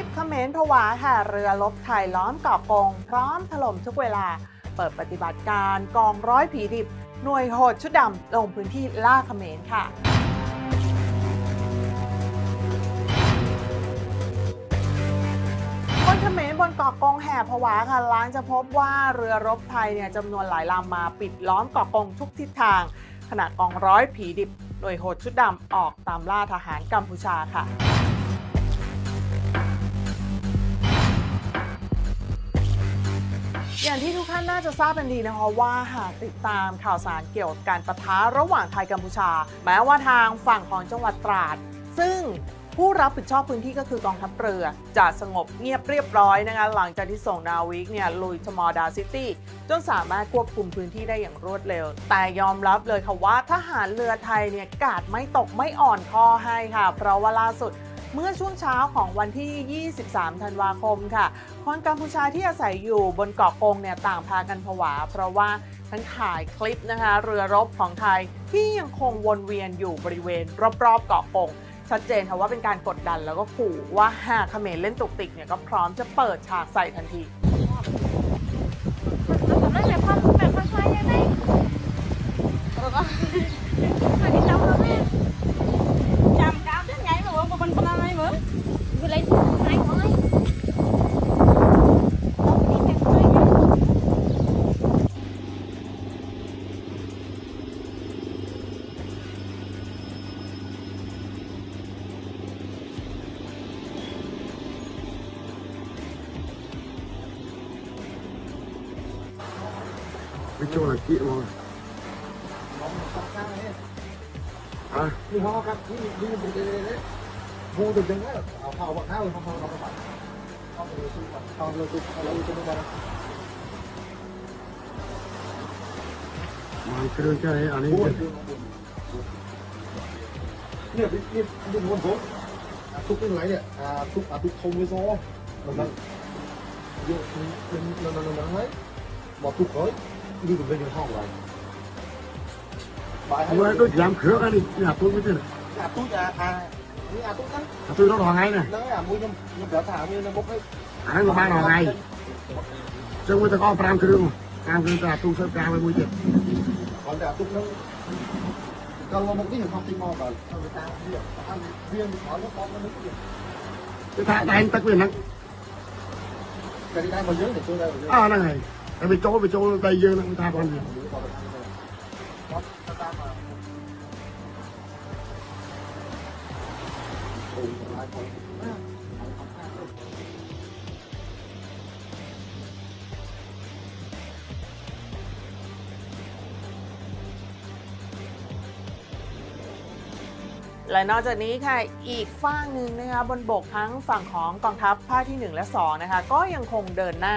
ลิปเขมรผวาค่ะเรือลบไทยล้อมเกาะกง พร้อมถล่มทุกเวลา เปิดปฏิบัติการกองร้อยผีดิบ หน่วยโหดชุดดำลงพื้นที่ล่าเขมรค่ะคนเขมรบนเกาะกงแห่ผวาค่ะ ล้างจะพบว่าเรือรบไทยเนี่ยจำนวนหลายลำมาปิดล้อมเกาะกงทุกทิศทาง ขณะกองร้อยผีดิบ หน่วยโหดชุดดำออกตามล่าทหารกัมพูชาค่ะ อย่างที่ทุกท่านน่าจะทราบกันดีนะคะว่าหากติดตามข่าวสารเกี่ยวกับการประทะระหว่างไทยกัมพูชา แม้ว่าทางฝั่งของจังหวัดตราด ซึ่งผู้รับผิดชอบพื้นที่ก็คือกองทัพเรือ จะสงบเงียบเรียบร้อยนะคะหลังจากที่ส่งนาวิกเนี่ยลุยทมอร์ดาซิตี้จนสามารถควบคุมพื้นที่ได้อย่างรวดเร็ว แต่ยอมรับเลยค่ะว่าทหารเรือไทยเนี่ยกาดไม่ตกไม่อ่อนคอให้ค่ะ เพราะว่าล่าสุดเมื่อช่วงเช้าของวันที่ 23 ธันวาคมค่ะ คนกัมพูชาที่อาศัยอยู่บนเกาะกงเนี่ยต่างพากันผวา เพราะว่าทั้งถ่ายคลิปนะคะเรือรบของไทยที่ยังคงวนเวียนอยู่บริเวณรอบๆเกาะกงชัดเจนค่ะว่าเป็นการกดดันแล้วก็ขู่ว่าหากเขมรเล่นตุกติกเนี่ยก็พร้อมจะเปิดฉากใส่ทันที Cảm ơn mẹ con, อกทุกคนนี่เป็นเป็นห้องอะไรบายเอาไว้ด้วยยามเครื่องอันนี้อย่าตุ้ยไม่ใช่ à tôi à à นี่อะตุ๊กนั่นตุ้ยต้องรอไงเนี่ยนั่นอะมุ้ยยังยังเดี๋ยวถามยังนะบุ๊กให้อันนั้นก็บ้านรอไงซึ่งมันจะก็ปรามเครื่องปรามเครื่องแต่ตุ้ยเสิร์ฟกลางไปมือเจ็บ còn để ตุ๊กนั่น kalau một cái hình học thì mò vào người ta việc ăn riêng có nó có nó mới việc จะถ่ายแต่งตะ และนอกจากนี้ค่ะอีกฝ้ากหนึ่งนะคะบนบกทั้งฝั่งของกองทัพภาคที่ 1 และ 2 นะคะ ก็ยังคงเดินหน้า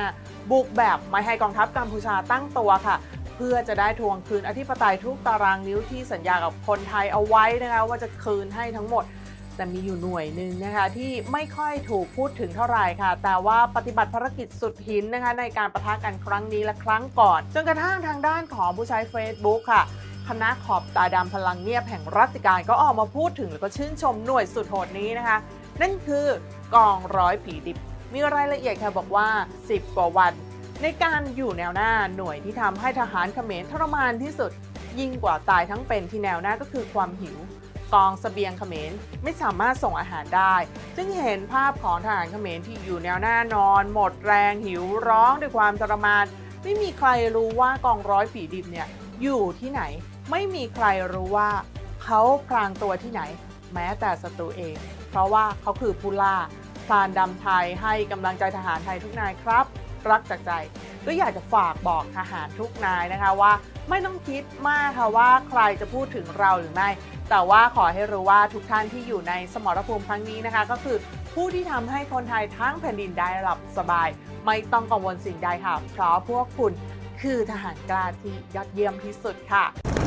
บุกแบบไม่ให้กองทัพกัมพูชาตั้งตัวค่ะ เพื่อจะได้ทวงคืนอธิปไตยทุกตารางนิ้วที่สัญญากับคนไทยเอาไว้นะคะว่าจะคืนให้ทั้งหมด แต่มีอยู่หน่วยหนึ่งนะคะที่ไม่ค่อยถูกพูดถึงเท่าไหร่ค่ะ แต่ว่าปฏิบัติภารกิจสุดหินนะคะในการประทะกันครั้งนี้และครั้งก่อน จนกระทั่งทางด้านของผู้ใช้ Facebook ค่ะ คณะขอบตาดำพลังเงียบแห่งรัติการก็ออกมาพูดถึงแล้วก็ชื่นชมหน่วยสุดโหดนี้นะคะ นั่นคือกองร้อยผีดิบ มีรายละเอียดค่ะบอกว่า 10 กว่าวัน ในการอยู่แนวหน้าหน่วยที่ทำให้ทหารเขมรทรมานที่สุด ยิ่งกว่าตายทั้งเป็นที่แนวหน้าก็คือความหิวกองเสบียงเขมรไม่สามารถส่งอาหารได้ จึงเห็นภาพของทหารเขมรที่อยู่แนวหน้านอน หมดแรงหิวร้องด้วยความทรมาน ไม่มีใครรู้ว่ากองร้อยผีดิบเนี่ยอยู่ที่ไหน ไม่มีใครรู้ว่าเขาพรางตัวที่ไหน แม้แต่ศัตรูเอง เพราะว่าเขาคือผู้ล่าพรานดำไทยให้กำลังใจทหารไทยทุกนายครับ รักจากใจ ก็อยากจะฝากบอกทหารทุกนายนะคะว่า ไม่ต้องคิดมากค่ะว่าใครจะพูดถึงเราหรือไม่ แต่ว่าขอให้รู้ว่าทุกท่านที่อยู่ในสมรภูมิครั้งนี้นะคะ ก็คือผู้ที่ทำให้คนไทยทั้งแผ่นดินได้หลับสบาย ไม่ต้องกังวลสิ่งใดค่ะ เพราะพวกคุณคือทหารกล้าที่ยอดเยี่ยมที่สุดค่ะ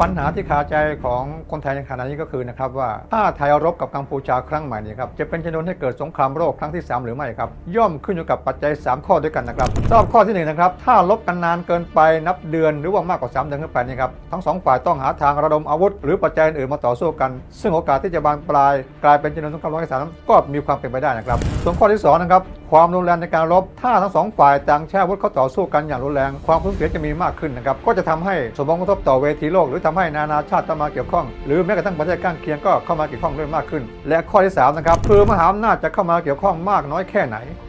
ปัญหาที่คาใจของคนไทยในขณะนี้ก็คือนะครับว่าถ้าไทยรบกับกัมพูชาครั้งใหม่นี้ครับจะเป็นชนวนให้เกิดสงครามโลกครั้งที่ 3 หรือไม่ครับ ย่อมขึ้นอยู่กับปัจจัย 3 ข้อด้วยกันนะครับสำหรับข้อที่1นะครับถ้าลบกันนานเกินไปนับเดือนหรือว่ามากกว่า 3 เดือนขึ้นไปนี่ครับทั้งสองฝ่ายต้องหาทางระดมอาวุธ หรือปัจจัยอื่นมาต่อสู้กัน ซึ่งโอกาสที่จะบานปลาย กลายเป็นชนวนสงครามโลกครั้งที่สามก็มีความเป็นไปได้นะครับส่วนข้อที่สองนะครับความรุนแรงในการรบถ้าทั้งสองฝ่ายต่างใช้อาวุธเข้าต่อสู้กันอย่างรุนแรงความสูญเสียจะมีมากขึ้นนะครับก็จะทำให้สมองกระทบต่อเวทีโลกหรือทำให้นานาชาติต้องมาเกี่ยวข้อง หรือแม้กระทั่งประเทศข้างเคียงก็เข้ามาเกี่ยวข้องด้วยมากขึ้น และข้อที่สามนะครับคือมหาอำนาจจะเข้ามาเกี่ยวข้องมากน้อยแค่ไหน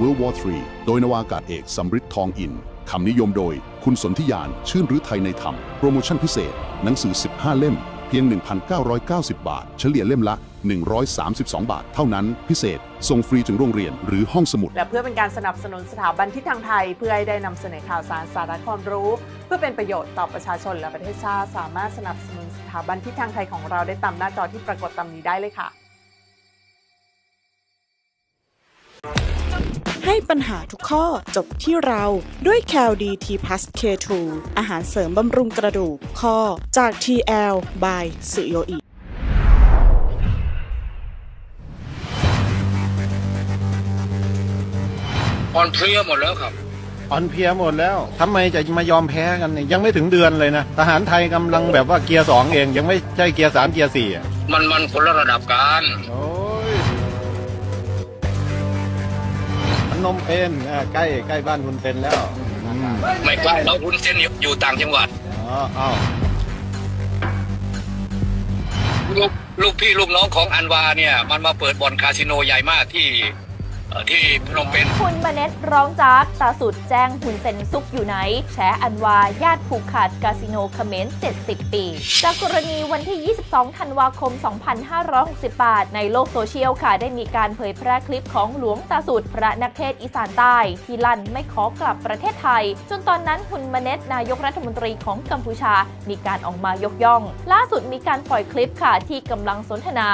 World War III โดยนวากาศเอกสำริดทองอิน คำนิยมโดยคุณสนธิยาน ชื่นรื้อไทยในธรรม โปรโมชั่นพิเศษ หนังสือ 15 เล่ม เพียง 1,990 บาท เฉลี่ยเล่มละ 132 บาท เท่านั้น พิเศษ ส่งฟรีถึงโรงเรียนหรือห้องสมุด และเพื่อเป็นการสนับสนุนสถาบันทิศทางไทย เพื่อให้ได้นำเสนอข่าวสารสาระความรู้ เพื่อเป็นประโยชน์ต่อประชาชนและประเทศชาติ สามารถสนับสนุนสถาบันทิศทางไทยของเราได้ตามหน้าจอที่ปรากฏตามนี้ได้เลยค่ะ ให้ปัญหาทุกข้อจบที่เราด้วย c a l d t p l u s K2 อาหารเสริมบำรุงกระดูกข้อจาก TL by สุโยอิอ่อนเพลียหมดแล้วครับ อ่อนเพลียหมดแล้วทำไมจะมายอมแพ้กันเนี่ยยังไม่ถึงเดือนเลยนะ ทหารไทยกำลังแบบว่าเกียร์สองเอง ยังไม่ใช่เกียร์สามเกียร์สี่อะมันมันคนละระดับกัน โอ้ นมเปญอ่าใกล้ใกล้บ้านคุณเป็นแล้วอืมไม่ใกล้เราคุณเส้นอยู่อยู่ต่างจังหวัด อ๋ออ้าวลูกลูกพี่ลูกน้องของอันวาเนี่ย มันมาเปิดบ่อนคาสิโนใหญ่มากที่เอ่อ ที่พนมเปญคุณมาเน็ตร้องจากตาสุดแจ้งหุ่นเซนซุกอยู่ไหน แฉอันวา ญาติผูกขาดคาสิโนเขมร70 ปี จากกรณีวันที่ 22 ธันวาคม 2568 ในโลกโซเชียลค่ะ ได้มีการเผยแพร่คลิปของหลวงตาสุด พระนักเทศอีสานใต้ ที่ลั่นไม่ขอกลับประเทศไทย จนตอนนั้นคุณมาเน็ตนายกรัฐมนตรีของกัมพูชา มีการออกมายกย่อง ล่าสุดมีการปล่อยคลิปค่ะที่กำลังสนทนา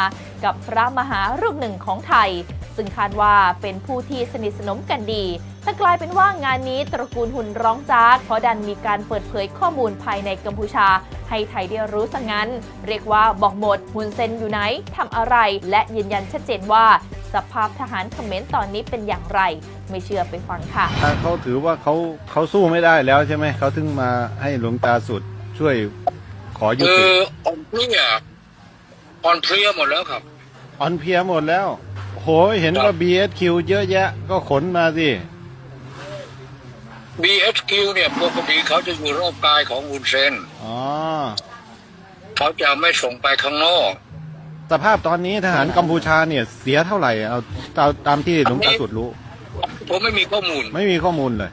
กับพระมหารูปหนึ่งของไทย ซึ่งคาดว่าเป็นผู้ที่สนิทสนมกันดี แต่กลายเป็นว่างานนี้ตระกูลหุ่นร้องจากเพราะดันมีการเปิดเผยข้อมูลภายในกัมพูชา ให้ไทยได้รู้ซะงั้น เรียกว่าบอกหมดหุ่นเซนอยู่ไหนทำอะไร และยืนยันชัดเจนว่า สภาพทหารเขมรตอนนี้เป็นอย่างไร ไม่เชื่อไปฟังค่ะเขาถือว่าเขาเขาสู้ไม่ได้แล้วใช่ไหมเขาถึงมาให้หลวงตาสุดช่วยขอยุคืติออ่อนเพลียอ่อนเพลียหมดแล้วครับอ่อนเพลียหมดแล้ว โหยเห็นว่า BSQ เยอะแยะ ก็ขนมาสิ BHQ เนี่ยปกติเขาจะอยู่รอบกายของอุนเซนอ๋อ เขาจะไม่ส่งไปข้างนอก สภาพตอนนี้ทหารกัมพูชาเนี่ยเสียเท่าไหร่เอาตามตามที่หลวงตาสุดรู้ ผมไม่มีข้อมูล ไม่มีข้อมูลเลย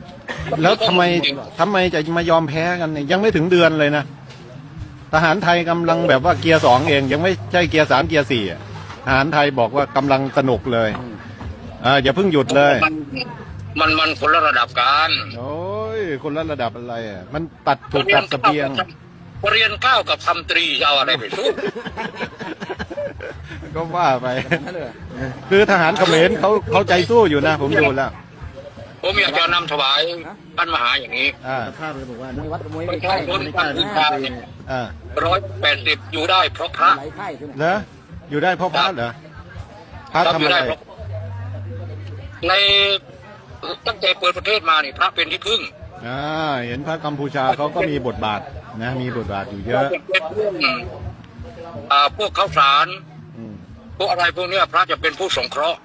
แล้วทำไมทำไมจะมายอมแพ้กันเนี่ยยังไม่ถึงเดือนเลยนะ ทหารไทยกำลังแบบว่าเกียร์สองเอง ยังไม่ใช่เกียร์สามเกียร์สี่อะ ทหารไทยบอกว่ากำลังสนุกเลยอ่าอย่าเพิ่งหยุดเลย มันมันมันคนละระดับกันโอ้ยคนละระดับอะไรอะมันตัดถูกตัดเสบียง เรียนเก้ากับทำตรีจะเอาอะไรไปสู้ก็ว่าไป คือทหารเขมรเขาเขาใจสู้อยู่นะ ผมดูแล้ว ผมอยากจะนำถวายท่านมหาอย่างนี้อ่าประชาชนกัมพูชาเนี่ยอ่าร้อยแปดสิบอยู่ได้เพราะพระเหรอ อยู่ได้เพราะพระเหรอพระครับทำอยู่อะไรได้เพราะในตั้งแต่เปิดประเทศมานี่พระเป็นที่พึ่งอ่าเห็นพระกัมพูชาเขาก็มีบทบาทนะมีบทบาทอยู่เยเราอะจะเป็นเรื่องอ่าพวกข้าวสารอืมพวกอะไรพวกเนี้ยพระจะเป็นผู้สงเคราะห์เออ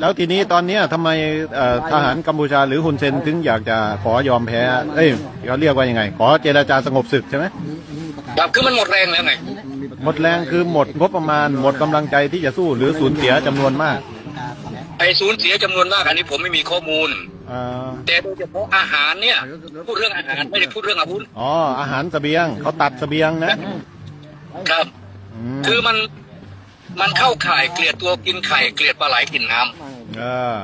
แล้วทีนี้ตอนเนี้ยทำไมเอ่อทหารกัมพูชาหรือฮุนเซนถึงอยากจะขอยอมแพ้ เอ้ยเขาเรียกว่ายังไง ขอเจรจาสงบศึกใช่ไหมครับคือมันหมดแรงแล้วไง หมดแรงคือหมดงบประมาณ หมดกำลังใจที่จะสู้หรือสูญเสียจำนวนมากไอ้สูญเสียจำนวนมากอันนี้ผมไม่มีข้อมูล อ่าแต่โดยเฉพาะอาหารเนี่ย พูดเรื่องอาหารไม่ได้พูดเรื่องอาวุธอ๋ออาหารเสบียงเขาตัดเสบียงนะ ครับคือมัน มันเข้าข่ายเกลียดตัวกินไข่เกลียดปลาไหลกินน้ำเออ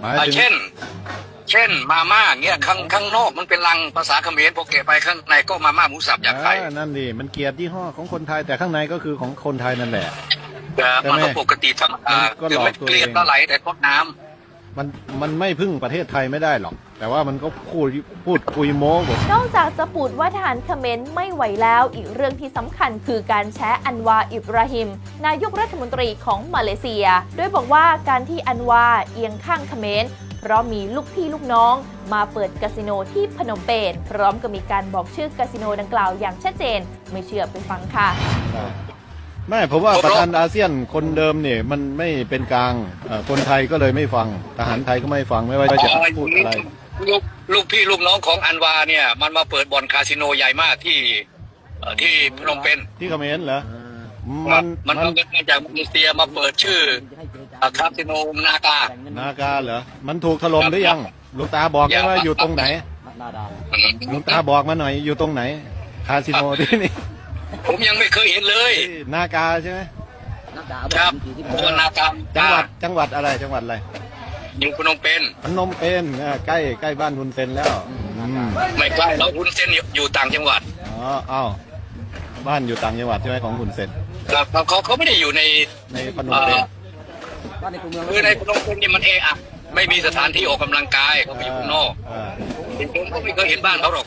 หมายอ่าถึงเช่น เช่นมาม่าเงี้ยข้างข้างนอกมันเป็นลังภาษาเขมรพอเกะไปข้างในก็มาม่าหมูสับอยากไข่เออนั่นดิมันเกลียดยี่ห้อของคนไทยแต่ข้างในก็คือของคนไทยนั่นแหละ แต่มันก็ปกติธรรมดาก็หคือลอกไม่ตัวเองเกลียดปลาไหลแต่ทดน้ำ มันมันไม่พึ่งประเทศไทยไม่ได้หรอก แต่ว่ามันก็พูดพูดคุยโม้บอกนอกจากจะปูดว่าทหารเขมรไม่ไหวแล้วอีกเรื่องที่สำคัญคือการแชะอันวาอิบราฮิม นายกรัฐมนตรีของมาเลเซียโดยบอกว่าการที่อันวาเอียงข้างเขมรเพราะมีลูกพี่ลูกน้องมาเปิดคาสิโนที่พนมเปญพร้อมกับมีการบอกชื่อคาสิโนดังกล่าวอย่างชัดเจน ไม่เชื่อไปฟังค่ะ ไม่ผมว่าประธานอาเซียนคนเดิมเนี่ยมันไม่เป็นกลางเอ่อคนไทยก็เลยไม่ฟังทหารไทยก็ไม่ฟังไม่ว่าจะพูดอะไรลูกลูกพี่ลูกน้องของอันวาเนี่ย มันมาเปิดบ่อนคาสิโนใหญ่มากที่เอ่อที่พนมเปญที่เขมรเหรอมัมันนมันมันเอาเงินมาจากมาเลเซียมาเปิดชื่ออะคาสิโนนากา นากาเหรอมันถูกถล่มหรือยังหลวงตาบอกได้ว่าอยู่ตรงไหนหลวงตาบอกมาหน่อยอยู่ตรงไหน คาสิโนที่นี่ ผมยังไม่เคยเห็นเลยนากาใช่ไหมครับตัวนากาจังหวัดจังหวัดอะไรจังหวัดอะไรอยู่พนมเปญพนมเปญอ่าใกล้ใกล้บ้านคุณเซนแล้วอืมไม่ใกล้แล้วคุณเส้นอยู่อยู่ต่างจังหวัดอ๋อเอ้าบ้านอยู่ต่างจังหวัดใช่ไหมของคุณเซนครับเขาเขาเขาไม่ได้อยู่ในในพนมเปญคือในพนมเปญเนี่ยมันเอะอะไม่มีสถานที่ออกกำลังกายเขาไปอยู่ข้างนอกอ่าผมก็ไม่เคยเห็นบ้านเขาหรอก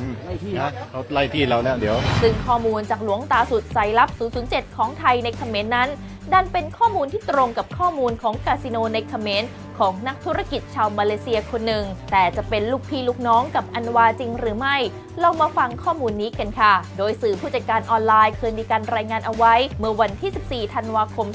อืมนะเขาไล่ที่เราแล้วเดี๋ยว ซึ่งข้อมูลจากหลวงตาสุดสายลับ 007 ของไทยในเขมรนั้น ดันเป็นข้อมูลที่ตรงกับข้อมูลของคาสิโนในเขมร ของนักธุรกิจชาวมาเลเซียคนหนึ่ง แต่จะเป็นลูกพี่ลูกน้องกับอันวาจริงหรือไม่ เรามาฟังข้อมูลนี้กันค่ะ โดยสื่อผู้จัดการออนไลน์เคยมีการรายงานเอาไว้ เมื่อวันที่ 14 ธันวาคม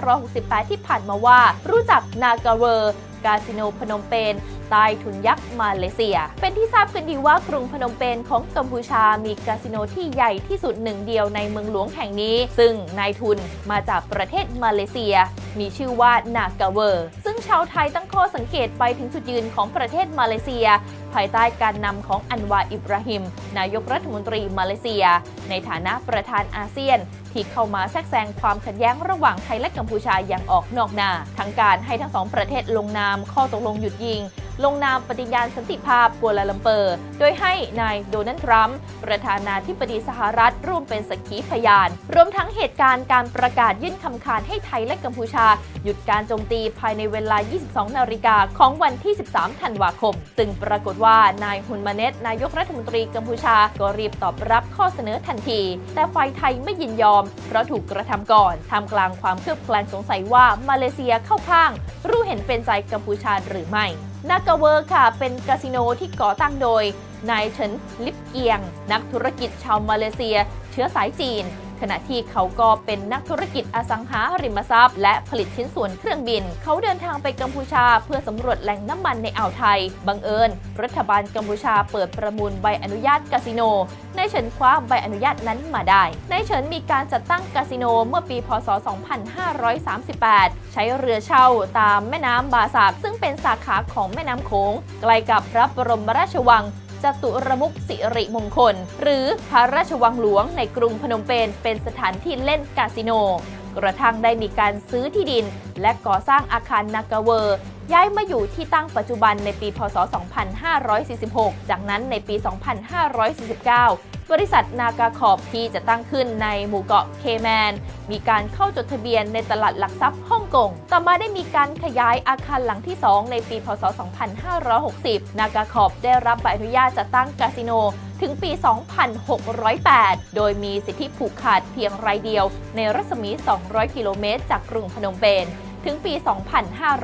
2568 ที่ผ่านมาว่า รู้จักนากาเวอร์กาสิโนพนมเปญใต้ทุนยักษ์มาเลเซีย เป็นที่ทราบกันดีว่ากรุงพนมเปญของกัมพูชามีคาสิโนที่ใหญ่ที่สุดหนึ่งเดียวในเมืองหลวงแห่งนี้ ซึ่งนายทุนมาจากประเทศมาเลเซีย มีชื่อว่านากาเวอร์ ชาวไทยตั้งข้อสังเกตไปถึงจุดยืนของประเทศมาเลเซีย ภายใต้การนำของอันวาอิบราฮิม นายกรัฐมนตรีมาเลเซีย ในฐานะประธานอาเซียน ที่เข้ามาแทรกแซงความขัดแย้งระหว่างไทยและกัมพูชาอย่างออกนอกหน้าทั้งการให้ทั้งสองประเทศลงนามข้อตกลงหยุดยิง ลงนามปฏิญาณสันติภาพกัวลาลัมเปอร์ โดยให้นายโดนัลด์ทรัมป์ประธานาธิบดีสหรัฐร่วมเป็นสักขีพยาน รวมทั้งเหตุการณ์การประกาศยื่นคำขาดให้ไทยและกัมพูชา หยุดการโจมตีภายในเวลา 22 นาฬิกาของวันที่ 13 ธันวาคม ซึ่งปรากฏว่านายฮุนมาเนตนายกรัฐมนตรีกัมพูชาก็รีบตอบรับข้อเสนอทันที แต่ฝ่ายไทยไม่ยินยอม เพราะถูกกระทำก่อนท่ากลางความเคลือบแคลงสงสัยว่ามาเลเซียเข้าข้าง รู้เห็นเป็นใจกัมพูชาหรือไม่ นากาเวอร์ค่ะ เป็นคาสิโนที่ก่อตั้งโดยนายเฉินลิปเกียง นักธุรกิจชาวมาเลเซีย เชื้อสายจีน ขณะที่เขาก็เป็นนักธุรกิจอสังหาริมทรัพย์ และผลิตชิ้นส่วนเครื่องบิน เขาเดินทางไปกัมพูชา เพื่อสำรวจแหล่งน้ำมันในอ่าวไทย บังเอิญ รัฐบาลกัมพูชาเปิดประมูลใบอนุญาตคาสิโนนายเฉินคว้าใบอนุญาตนั้นมาได้นายเฉินมีการจัดตั้งคาสิโนเมื่อปี พศ 2538 ใช้เรือเช่าตามแม่น้ำบาสากซึ่งเป็นสาขาของแม่น้ำโขงใกล้กับพระบรมราชวัง จตุรมุกสิริมงคล หรือพระราชวังหลวงในกรุงพนมเปญเป็นสถานที่เล่นคาสิโน กระทั่งได้มีการซื้อที่ดิน และก่อสร้างอาคารนากาเวอร์ ย้ายมาอยู่ที่ตั้งปัจจุบันในปี พศ 2546 จากนั้นในปี 2549 บริษัทนากาคอบที่จะตั้งขึ้นในหมู่เกาะเคแมน มีการเข้าจดทะเบียนในตลาดหลักทรัพย์ฮ่องกง ต่อมาได้มีการขยายอาคารหลังที่ 2 ในปี พศ 2560 นากาคอบได้รับใบอนุญาตจัดตั้งคาสิโนถึงปี 2608 โดยมีสิทธิผูกขาดเพียงรายเดียว ในรัศมี 200 กิโลเมตร จากกรุงพนมเปญถึงปี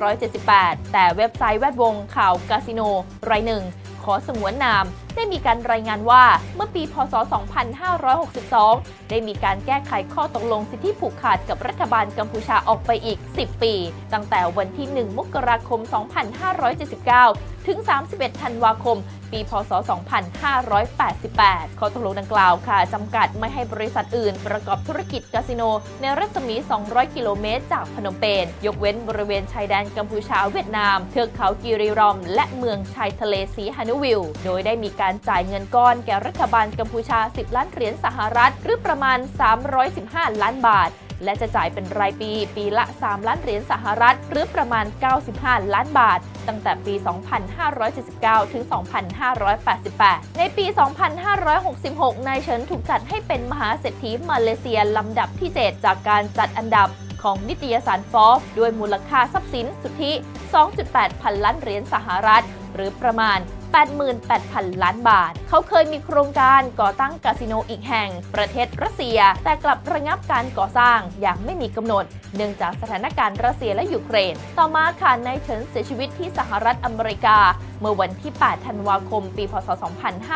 2578 แต่เว็บไซต์แวดวงข่าวคาสิโนรายหนึ่ง ขอสงวนนาม ได้มีการรายงานว่าเมื่อปี พศ 2562 ได้มีการแก้ไขข้อตกลงสิทธิผูกขาดกับรัฐบาลกัมพูชาออกไปอีก 10 ปี ตั้งแต่วันที่ 1 มกราคม 2579 ถึง 31 ธันวาคม ปี พศ 2588 ข้อตกลงดังกล่าวค่ะจำกัดไม่ให้บริษัทอื่นประกอบธุรกิจคาสิโน ในรัศมี 200 กิโลเมตร จากพนมเปญ ยกเว้นบริเวณชายแดนกัมพูชาเวียดนาม เทือกเขากีรีรอม และเมืองชายทะเลสีฮานุวิล โดยได้มีการจ่ายเงินก้อนแก่รัฐบาลกัมพูชา 10 ล้านเหรียญสหรัฐ หรือประมาณ 315 ล้านบาท และจะจ่ายเป็นรายปี ปีละ 3 ล้านเหรียญสหรัฐ หรือประมาณ 95 ล้านบาท ตั้งแต่ปี 2579 ถึง 2588 ในปี 2566 นายเฉินถูกจัดให้เป็นมหาเศรษฐีมาเลเซียลำดับที่ 7 จากการจัดอันดับของนิตยสารฟอร์ด้วยมูลค่าทรัพย์สินสุทธิ 2.8 พันล้านเหรียญสหรัฐ หรือประมาณ 88,000 ล้านบาท เขาเคยมีโครงการก่อตั้งคาสิโนอีกแห่ง ประเทศรัสเซีย แต่กลับระงับการก่อสร้างอย่างไม่มีกำหนด เนื่องจากสถานการณ์รัสเซียและยูเครน ต่อมาค่ะนายเฉินเสียชีวิตที่สหรัฐอเมริกา เมื่อวันที่ 8 ธันวาคม ปี พศ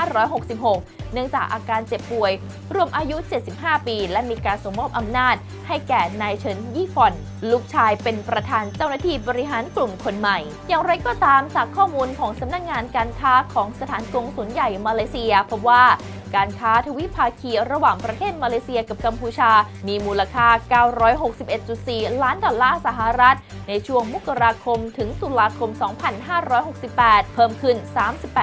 2566 เนื่องจากอาการเจ็บป่วย รวมอายุ 75 ปี และมีการส่งมอบอำนาจ ให้แก่นายเฉินยี่ฟอนลูกชายเป็นประธานเจ้าหน้าที่บริหารกลุ่มคนใหม่ อย่างไรก็ตามจากข้อมูลของสำนักงานการค้าของสถานกงสุลใหญ่มาเลเซียพบว่าการค้าทวิภาคีระหว่างประเทศมาเลเซียกับกัมพูชา มีมูลค่า 961.4 ล้านดอลลาร์สหรัฐ ในช่วงมกราคมถึงตุลาคม 2568 เพิ่มขึ้น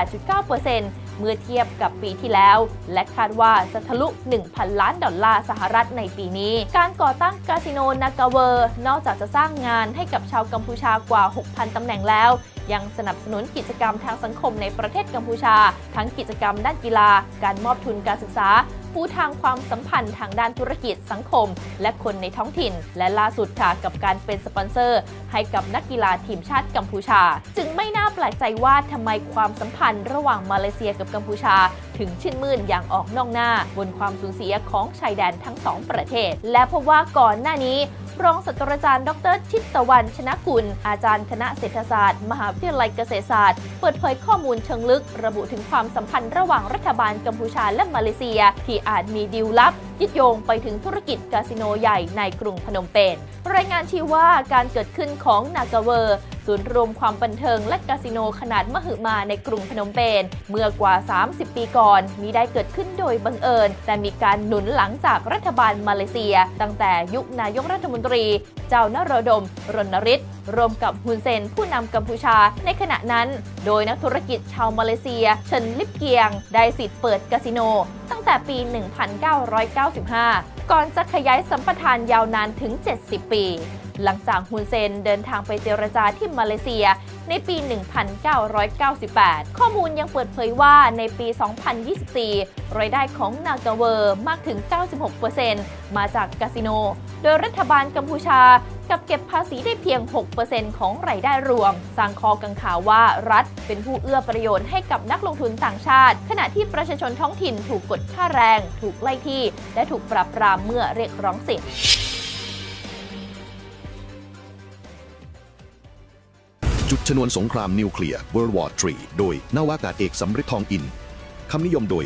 38.9%เเมื่อเทียบกับปีที่แล้ว และคาดว่าจะทะลุ 1,000 ล้านดอลลาร์สหรัฐในปีนี้ การก่อตั้งคาสิโนนากาเวอร์ นอกจากจะสร้างงานให้กับชาวกัมพูชากว่า 6,000 ตำแหน่งแล้ว ยังสนับสนุนกิจกรรมทางสังคมในประเทศกัมพูชา ทั้งกิจกรรมด้านกีฬา การมอบทุนการศึกษาผู้ทางความสัมพันธ์ทางด้านธุรกิจสังคม และคนในท้องถิ่น และล่าสุดค่ะกับการเป็นสปอนเซอร์ ให้กับนักกีฬาทีมชาติกัมพูชา จึงไม่น่าแปลกใจว่าทำไมความสัมพันธ์ระหว่างมาเลเซียกับกัมพูชา ถึงชื่นมื่นอย่างออกนอกหน้า บนความสูญเสียของชายแดนทั้งสองประเทศ และพบว่าก่อนหน้านี้ รองศาสตราจารย์ ดร ชิตตะวันชนะกุล อาจารย์คณะเศรษฐศาสตร์ มหาวิทยาลัยเกษตรศาสตร์ เปิดเผยข้อมูลเชิงลึก ระบุถึงความสัมพันธ์ระหว่างรัฐบาลกัมพูชาและมาเลเซีย ที่อาจมีดีลลับ ยึดโยงไปถึงธุรกิจคาสิโนใหญ่ในกรุงพนมเปญรายงานชี้ว่าการเกิดขึ้นของนากาเวอร์ศูนย์รวมความบันเทิงและคาสิโนขนาดมหึมาในกรุงพนมเปญเมื่อกว่า 30 ปีก่อนมีได้เกิดขึ้นโดยบังเอิญ แต่มีการหนุนหลังจากรัฐบาลมาเลเซีย ตั้งแต่ยุคนายกรัฐมนตรี เจ้านโรดม รณฤทธิ์รวมกับฮุนเซนผู้นำกัมพูชาในขณะนั้น โดยนักธุรกิจชาวมาเลเซีย เฉินลิปเกียง ได้สิทธิ์เปิดคาสิโน ตั้งแต่ปี1995 ก่อนจะขยายสัมปทานยาวนานถึง 70 ปี หลังจากฮุนเซนเดินทางไปเจรจาที่มาเลเซียในปี 1998 ข้อมูลยังเปิดเผยว่าในปี 2024 รายได้ของนากาเวอร์มากถึง 96%มาจากคาสิโน โดยรัฐบาลกัมพูชา กับเก็บภาษีได้เพียง 6%ของรายได้รวม สร้างคอกังขาว่ารัฐเป็นผู้เอื้อประโยชน์ให้กับนักลงทุนต่างชาติ ขณะที่ประชาชนท้องถิ่นถูกกดค่าแรง ถูกไล่ที่ และถูกปรับปรามเมื่อเรียกร้องสิทธิจุดชนวนสงครามนิวเคลียร์ World War III โดยนาวากาศเอกสำริดทองอิน คำนิยมโดย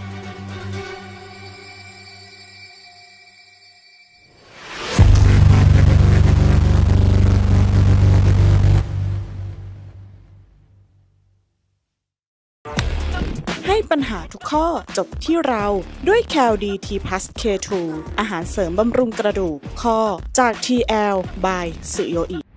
ให้ ปัญหาทุกข้อจบที่เราด้วย c a l d t p l u s K2 อาหารเสริมบำรุงกระดูกข้อจาก TL by สุโยอิ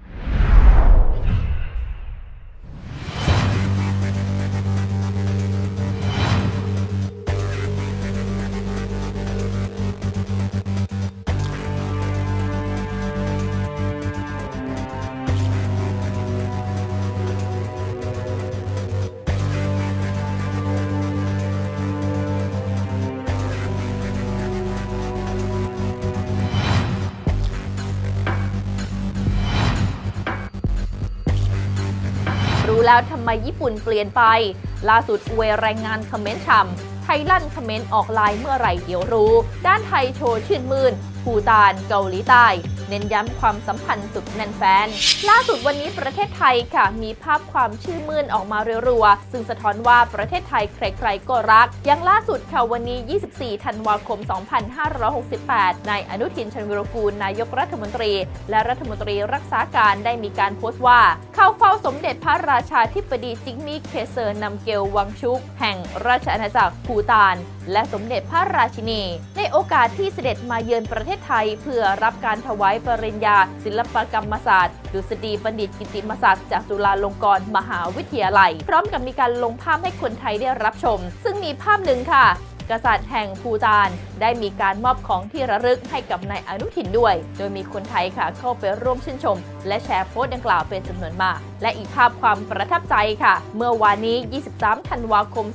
แล้วทำไมญี่ปุ่นเปลี่ยนไป ล่าสุดอวยแรงงานคอมเมนต์ฉ่ำไทยลั่นคอมเมนต์ออกไลน์เมื่อไหร่เดี๋ยวรู้ ด้านไทยโชว์ชื่นมื่น ภูตานเกาหลีใต้ เน้นย้ำความสัมพันธ์สุดแน่นแฟน ล่าสุดวันนี้ประเทศไทยค่ะมีภาพความชื่นมื่นออกมาเรัวๆ ซึ่งสะท้อนว่าประเทศไทยใครๆก็รัก อย่างล่าสุดค่ะวันนี้ 24 ธันวาคม 2568 นายอนุทินชาญวิรกูล นายกรัฐมนตรี และรัฐมนตรีรักษาการได้มีการโพสต์ว่า เข้าเฝ้าสมเด็จพระราชาธิบดีจิกมี่เคเซอร์นำเกลวังชุก แห่งราชอาณาจักรภูตานและสมเด็จพระราชินี ในโอกาสที่เสด็จมาเยือนประเทศไทย เพื่อรับการถวายปริญญา ศิลปกรรมศาสตร์ดุษฎีบัณฑิตกิติมศักดิ์จากจุฬาลงกรณ์มหาวิทยาลัย พร้อมกับมีการลงภาพให้คนไทยได้รับชม ซึ่งมีภาพหนึ่งค่ะกษัตริย์แห่งภูตาน ได้มีการมอบของที่ระลึกให้กับนายอนุทินด้วย โดยมีคนไทยค่ะเข้าไปร่วมชื่นชม และแชร์โพสต์ดังกล่าวเป็นจำนวนมาก และอีกภาพความประทับใจค่ะ เมื่อวานนี้ 23 ธันวาคม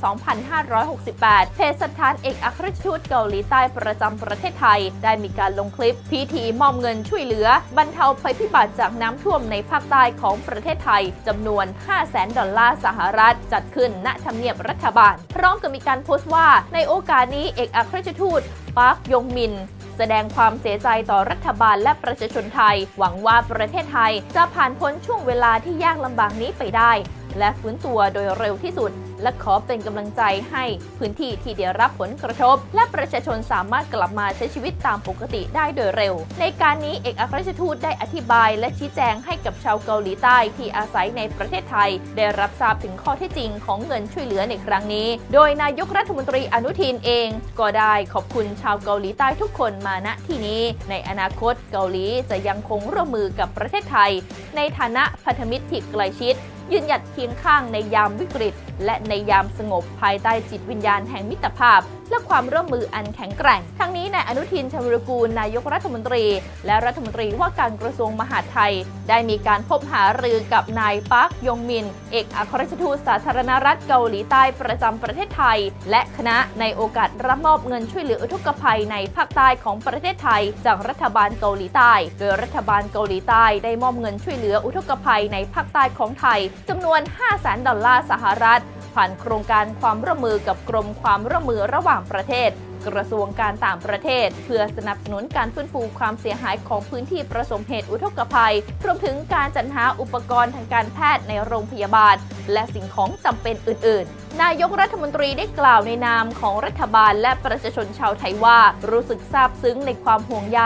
2568 เพจสถานเอกอัครราชทูตเกาหลีใต้ประจำประเทศไทย ได้มีการลงคลิปพิธีมอบเงินช่วยเหลือบรรเทาภัยพิบัติจากน้ำท่วมในภาคใต้ของประเทศไทยจำนวน 500,000 ดอลลาร์สหรัฐ จัดขึ้นณทำเนียบรัฐบาล พร้อมกับมีการโพสต์ว่า ในโอกาสนี้เอกอัครราชทูตปาร์คยงมิน แสดงความเสียใจต่อรัฐบาลและประชาชนไทย หวังว่าประเทศไทยจะผ่านพ้นช่วงเวลาที่ยากลำบากนี้ไปได้ และฟื้นตัวโดยเร็วที่สุด และขอเป็นกำลังใจให้พื้นที่ที่ได้รับผลกระทบ และประชาชนสามารถกลับมาใช้ชีวิตตามปกติได้โดยเร็ว ในการนี้เอกอัครราชทูตได้อธิบายและชี้แจงให้กับชาวเกาหลีใต้ที่อาศัยในประเทศไทย ได้รับทราบถึงข้อเท็จจริงของเงินช่วยเหลือในครั้งนี้ โดยนายกรัฐมนตรีอนุทินเอง ก็ได้ขอบคุณชาวเกาหลีใต้ทุกคนมาณที่นี้ ในอนาคตเกาหลีจะยังคงร่วมมือกับประเทศไทย ในฐานะพันธมิตรที่ใกล้ชิด ยืนหยัดเคียงข้างในยามวิกฤต และในยามสงบภายใต้จิตวิญญาณแห่งมิตรภาพ และความร่วมมืออันแข็งแกร่ง ทั้งนี้นายอนุทินชาญวิรกูลนายกรัฐมนตรี และรัฐมนตรีว่าการกระทรวงมหาดไทย ได้มีการพบหารือกับนายปาร์คยงมิน เอกอัครราชทูตสาธารณรัฐเกาหลีใต้ประจำประเทศไทย และคณะในโอกาสรับมอบเงินช่วยเหลืออุทกภัยในภาคใต้ของประเทศไทย จากรัฐบาลเกาหลีใต้ โดยรัฐบาลเกาหลีใต้ได้มอบเงินช่วยเหลืออุทกภัยในภาคใต้ของไทยจำนวน 5 0 0 0 0 0 ดอลลาร์สหรัฐ ผ่านโครงการความร่วมมือกับกรมความร่วมมือระหว่างประเทศ กระทรวงการต่างประเทศ เพื่อสนับสนุนการฟื้นฟูความเสียหายของพื้นที่ประสบเหตุอุทกภัย รวมถึงการจัดหาอุปกรณ์ทางการแพทย์ในโรงพยาบาล และสิ่งของจำเป็นอื่น ๆ นายกรัฐมนตรีได้กล่าวในนามของรัฐบาลและประชาชนชาวไทยว่า รู้สึกซาบซึ้งในความห่วงใย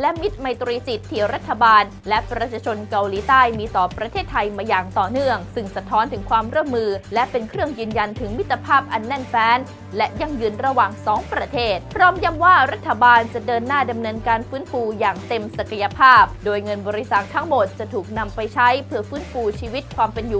และมิตรไมตรีจิตที่รัฐบาล และประชาชนเกาหลีใต้มีต่อประเทศไทยมาอย่างต่อเนื่อง ซึ่งสะท้อนถึงความร่วมมือ และเป็นเครื่องยืนยันถึงมิตรภาพอันแน่นแฟ้นและยั่งยืนระหว่างสองประเทศ พร้อมย้ำว่ารัฐบาลจะเดินหน้าดำเนินการฟื้นฟูอย่างเต็มศักยภาพ โดยเงินบริจาคทั้งหมดจะถูกนำไปใช้เพื่อฟื้นฟูชีวิตความเป็นอยู่